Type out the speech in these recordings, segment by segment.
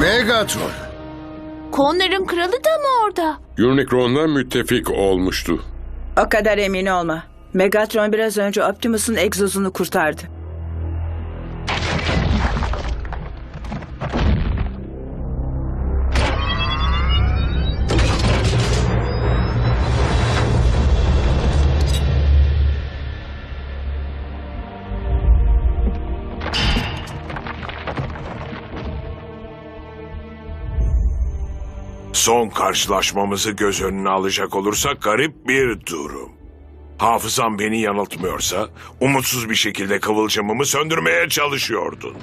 Megatron. Konların kralı da mı orada? Unicron'la müttefik olmuştu. O kadar emin olma. Megatron biraz önce Optimus'un egzozunu kurtardı. Son karşılaşmamızı göz önüne alacak olursak garip bir durum. Hafızam beni yanıltmıyorsa umutsuz bir şekilde kıvılcımımı söndürmeye çalışıyordun.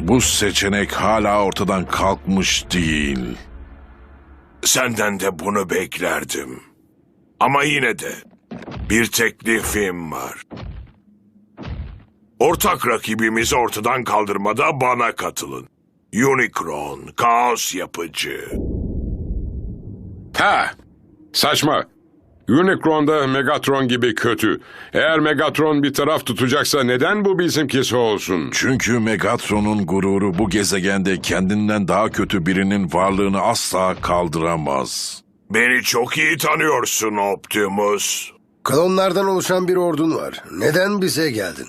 Bu seçenek hala ortadan kalkmış değil. Senden de bunu beklerdim. Ama yine de bir teklifim var. Ortak rakibimizi ortadan kaldırmada bana katılın. Unicron, kaos yapıcı. Ha! Saçma. Unicron da Megatron gibi kötü. Eğer Megatron bir taraf tutacaksa neden bu bizimkisi olsun? Çünkü Megatron'un gururu bu gezegende kendinden daha kötü birinin varlığını asla kaldıramaz. Beni çok iyi tanıyorsun Optimus. Klonlardan oluşan bir ordun var. Neden bize geldin?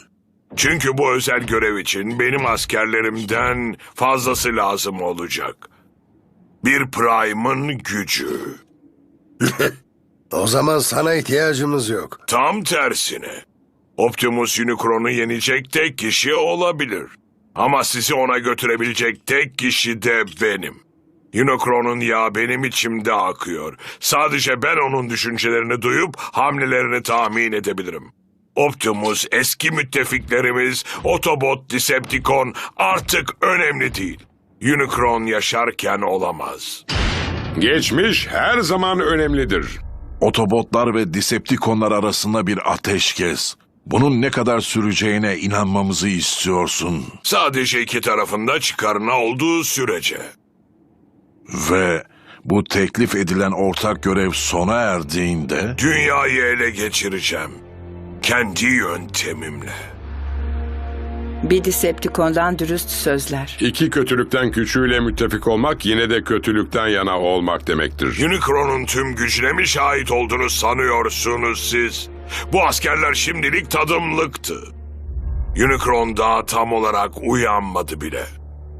Çünkü bu özel görev için benim askerlerimden fazlası lazım olacak. Bir Prime'ın gücü. O zaman sana ihtiyacımız yok. Tam tersine. Optimus Unicron'u yenecek tek kişi olabilir. Ama sizi ona götürebilecek tek kişi de benim. Unicron'un yağı benim içimde akıyor. Sadece ben onun düşüncelerini duyup hamlelerini tahmin edebilirim. Optimus, eski müttefiklerimiz, Autobot, Decepticon artık önemli değil. Unicron yaşarken olamaz. Geçmiş her zaman önemlidir. Otobotlar ve Decepticonlar arasında bir ateşkes. Bunun ne kadar süreceğine inanmamızı istiyorsun. Sadece iki tarafında çıkarına olduğu sürece. Ve bu teklif edilen ortak görev sona erdiğinde... Dünyayı ele geçireceğim. Kendi yöntemimle. Bir Decepticon'dan dürüst sözler. İki kötülükten küçüğüyle müttefik olmak yine de kötülükten yana olmak demektir. Unicron'un tüm gücüne mi şahit olduğunu sanıyorsunuz siz? Bu askerler şimdilik tadımlıktı. Unicron daha tam olarak uyanmadı bile.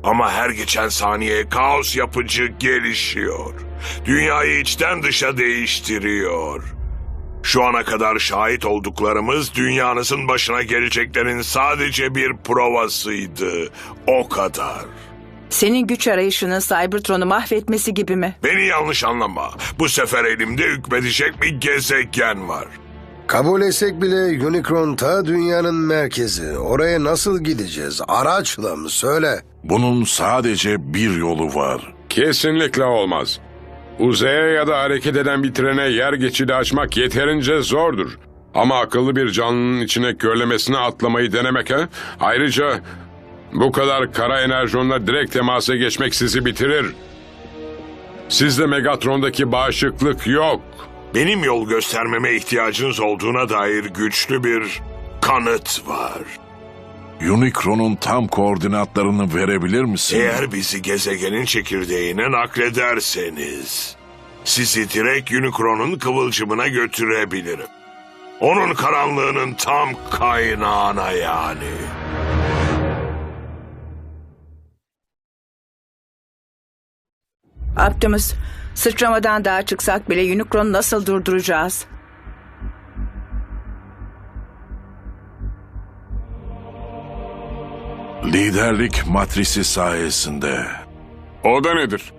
Ama her geçen saniye kaos yapıcı gelişiyor. Dünyayı içten dışa değiştiriyor. Şu ana kadar şahit olduklarımız dünyanızın başına geleceklerin sadece bir provasıydı. O kadar. Senin güç arayışının Cybertron'u mahvetmesi gibi mi? Beni yanlış anlama. Bu sefer elimde hükmedecek bir gezegen var. Kabul etsek bile Unicron ta dünyanın merkezi. Oraya nasıl gideceğiz? Araçla mı? Söyle. Bunun sadece bir yolu var. Kesinlikle olmaz. Uzaya ya da hareket eden bir trene yer geçidi açmak yeterince zordur. Ama akıllı bir canlının içine körlemesine atlamayı denemek ha? Ayrıca bu kadar kara enerjonla direkt temasa geçmek sizi bitirir. Sizde Megatron'daki bağışıklık yok. Benim yol göstermeme ihtiyacınız olduğuna dair güçlü bir kanıt var. Unicron'un tam koordinatlarını verebilir misin? Eğer bizi gezegenin çekirdeğine naklederseniz, sizi direkt Unicron'un kıvılcımına götürebilirim. Onun karanlığının tam kaynağına yani. Optimus, sıçramadan daha çıksak bile Unicron'u nasıl durduracağız? Liderlik matrisi sayesinde. O da nedir?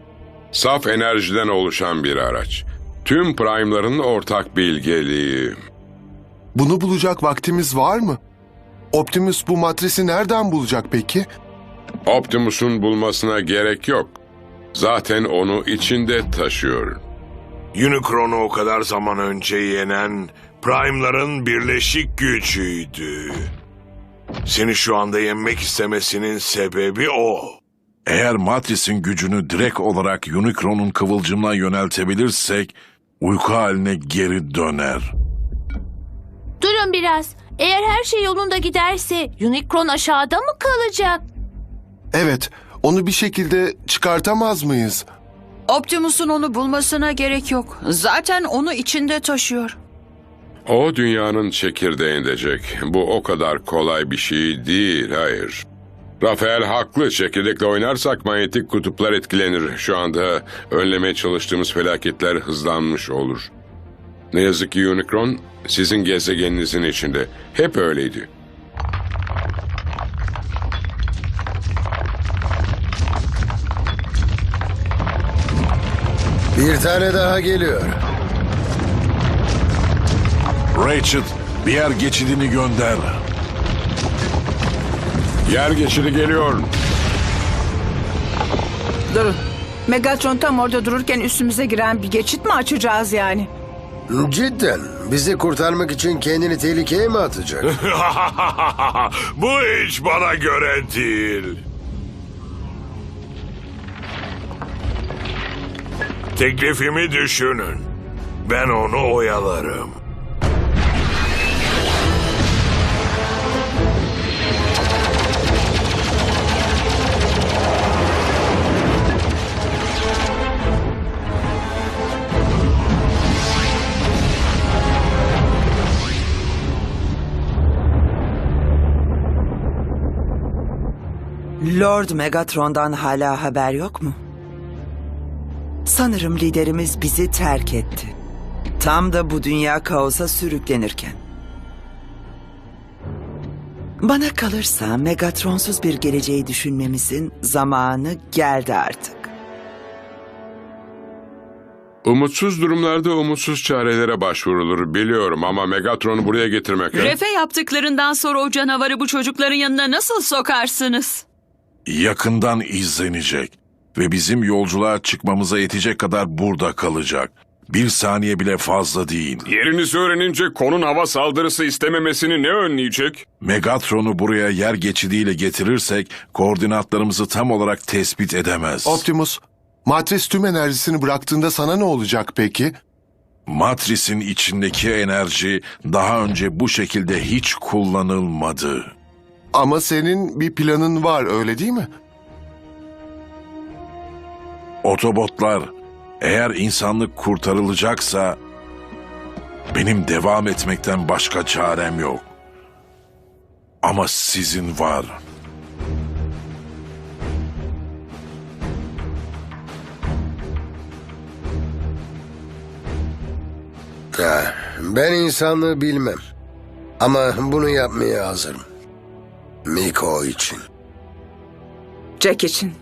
Saf enerjiden oluşan bir araç. Tüm prime'ların ortak bilgeliği. Bunu bulacak vaktimiz var mı? Optimus bu matrisi nereden bulacak peki? Optimus'un bulmasına gerek yok. Zaten onu içinde taşıyor. Unicron'u o kadar zaman önce yenen Prime'ların birleşik gücüydü. Seni şu anda yenmek istemesinin sebebi o. Eğer matrisin gücünü direkt olarak Unicron'un kıvılcımına yöneltebilirsek uyku haline geri döner. Durun biraz. Eğer her şey yolunda giderse Unicron aşağıda mı kalacak? Evet, onu bir şekilde çıkartamaz mıyız? Optimus'un onu bulmasına gerek yok. Zaten onu içinde taşıyor. O dünyanın çekirdeğinde Jack. Bu o kadar kolay bir şey değil, hayır. Rafael haklı. Çekirdekle oynarsak manyetik kutuplar etkilenir. Şu anda önlemeye çalıştığımız felaketler hızlanmış olur. Ne yazık ki Unicron sizin gezegeninizin içinde. Hep öyleydi. Bir tane daha geliyor. Rachel, bir yer geçidini gönder. Yer geçidi geliyor. Durun. Megatron tam orada dururken üstümüze giren bir geçit mi açacağız yani? Cidden bizi kurtarmak için kendini tehlikeye mi atacak? Bu hiç bana göre değil. Teklifimi düşünün. Ben onu oyalarım. Lord Megatron'dan hala haber yok mu? Sanırım liderimiz bizi terk etti. Tam da bu dünya kaosa sürüklenirken. Bana kalırsa Megatronsuz bir geleceği düşünmemizin zamanı geldi artık. Umutsuz durumlarda umutsuz çarelere başvurulur biliyorum ama Megatron'u buraya getirmek... Refe yaptıklarından sonra o canavarı bu çocukların yanına nasıl sokarsınız? Yakından izlenecek ve bizim yolculuğa çıkmamıza yetecek kadar burada kalacak. Bir saniye bile fazla değil. Yerinizi öğrenince konun hava saldırısı istememesini ne önleyecek? Megatron'u buraya yer geçidiyle getirirsek koordinatlarımızı tam olarak tespit edemez. Optimus, matris tüm enerjisini bıraktığında sana ne olacak peki? Matris'in içindeki enerji daha önce bu şekilde hiç kullanılmadı. Ama senin bir planın var öyle değil mi? Otobotlar, eğer insanlık kurtarılacaksa benim devam etmekten başka çarem yok. Ama sizin var. Ben insanlığı bilmem. Ama bunu yapmaya hazırım. Miko için. Jack için.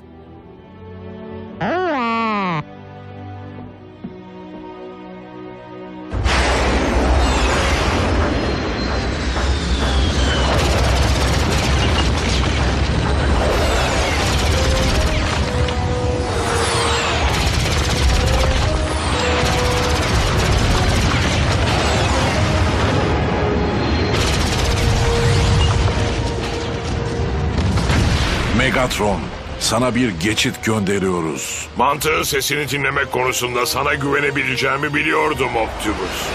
Megatron, sana bir geçit gönderiyoruz. Mantığın sesini dinlemek konusunda sana güvenebileceğimi biliyordum Optimus.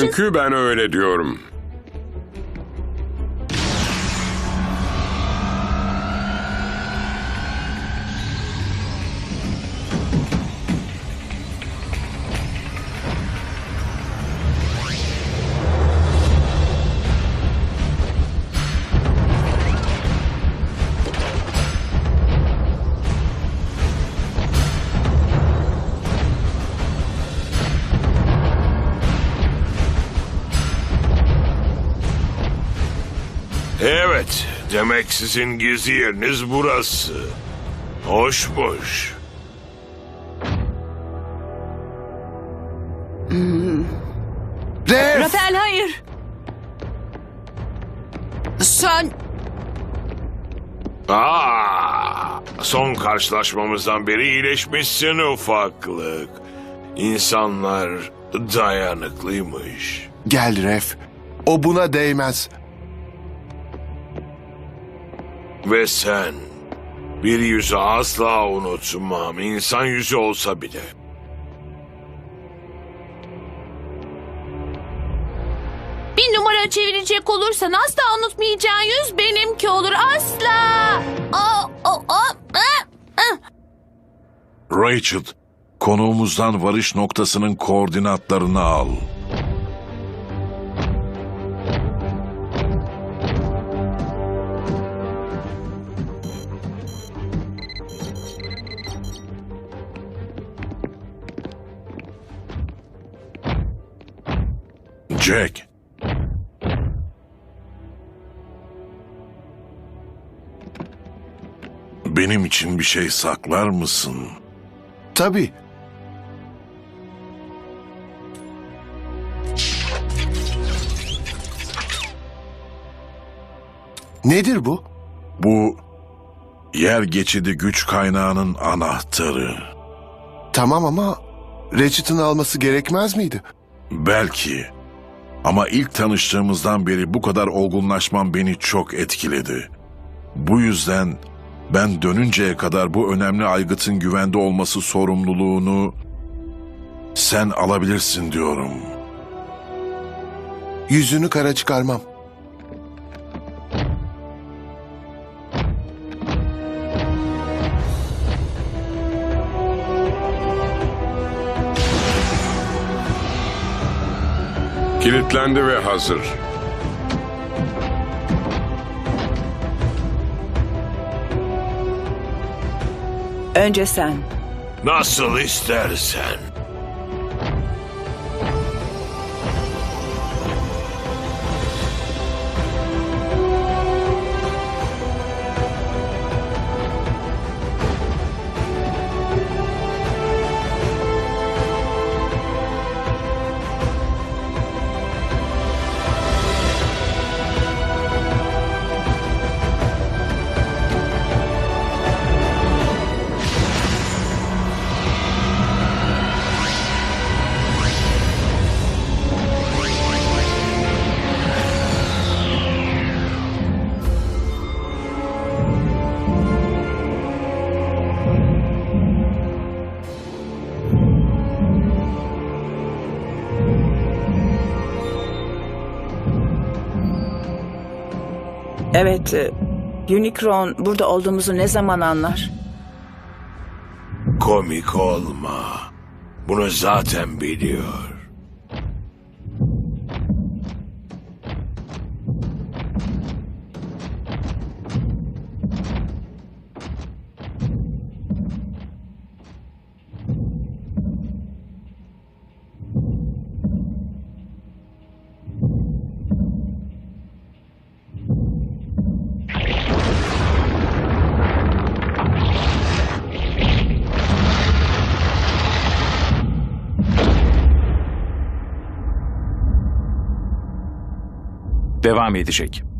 Çünkü ben öyle diyorum. Demek sizin gizli yeriniz burası. Hoşmuş. Ref! Rafael hayır. Sen Aa, son karşılaşmamızdan beri iyileşmişsin ufaklık. İnsanlar dayanıklıymış. Gel Ref. O buna değmez. Ve sen bir yüzü asla unutmam. İnsan yüzü olsa bile. bir numara çevirecek olursan asla unutmayacağın yüz benimki olur. Asla. Aa, aa, aa, aa. Rachel, konuğumuzdan varış noktasının koordinatlarını al. Jack. Benim için bir şey saklar mısın? Tabii. Nedir bu? Bu yer geçidi güç kaynağının anahtarı. Tamam ama Ratchet'ın alması gerekmez miydi? Belki. Ama ilk tanıştığımızdan beri bu kadar olgunlaşman beni çok etkiledi. Bu yüzden ben dönünceye kadar bu önemli aygıtın güvende olması sorumluluğunu sen alabilirsin diyorum. Yüzünü kara çıkarmam. Kilitlendi ve hazır. Önce sen. Nasıl istersen. Evet, e, Unicron burada olduğumuzu ne zaman anlar? Komik olma. Bunu zaten biliyor. Devam edecek.